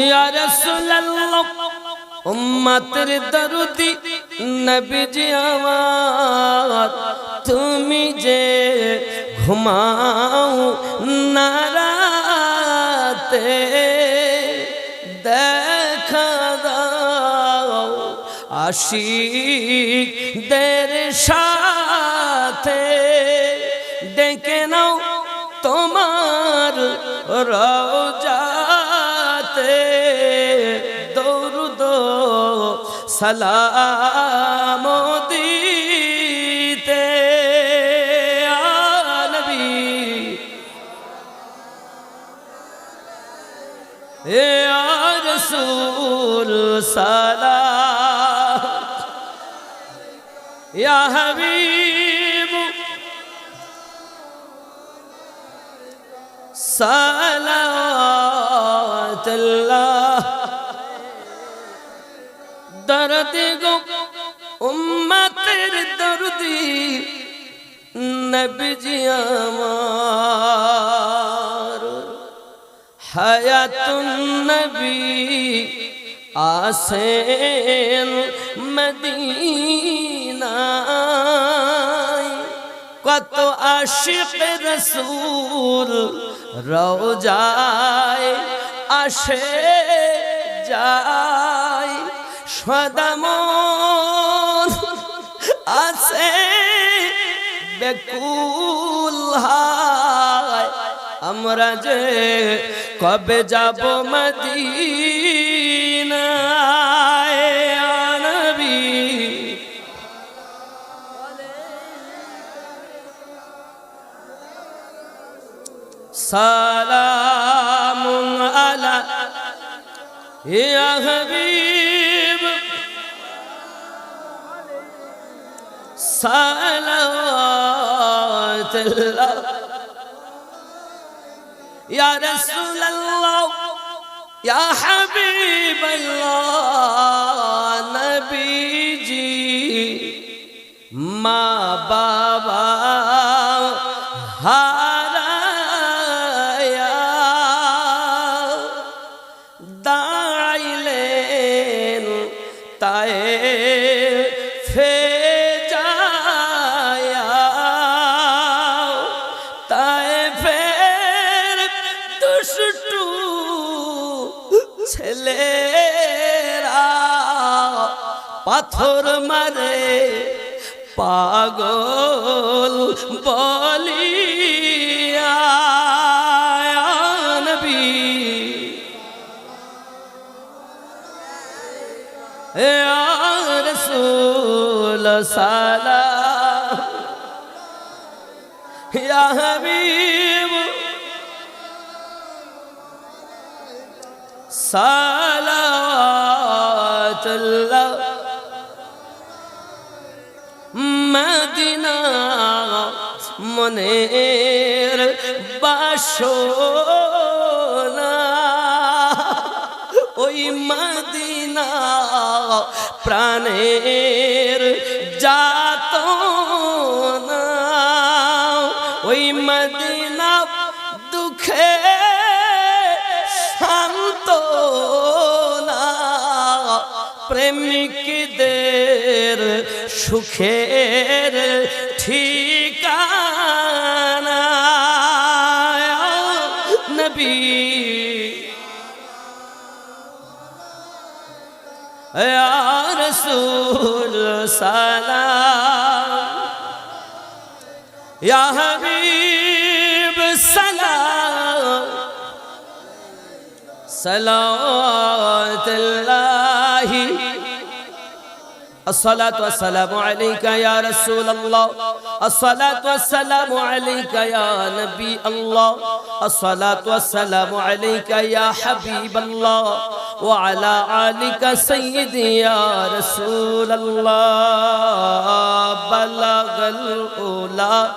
ইয়া দরদি, নবীজি আমার, তুমি যে ঘুমাও নারাতে দেখা দাও আশিকদের সাথে, ডেকে নাও তোমার রওজাতে সালাম দিতে আনবী। এ রসুল সালাম। ইয়া হাবিব। সালাতুল্লাহ দরদ গো উম্মতের দরদি, নবীজি আমার। হায়াতুন নবী আসেন মদিনায়। কত আশিক রসুল রোজায় আসে যায়। সদামন আছে বেকুল হায়। আমরা যে কবে যাব মদিনায়? নবী সালাম আলা ইয়া হাবিব সালাওয়াতুল্লাহ ইয়া রাসূলুল্লাহ ইয়া হাবিবাল্লাহ নবীজি মা বাবা হারায়া দাঁড়াইলেন তাই ফের দুষ্টু ছেলে পাথর মারে পাগল বলি নবী রসুল সালা Ya সালাত মদিনা মনের বাসনা। ওই মদিনা প্রাণের প্রেমিকদের সুখের ঠিকানা। নবী। রসুল সালাম। ইয়া হাবিব সালাম। সালাম الصلاة والسلام عليك يا رسول الله. الصلاة والسلام عليك يا نبي الله. الصلاة والسلام عليك يا حبيب الله. وعلى آلك سيدي يا رسول الله. بلغ الأولى.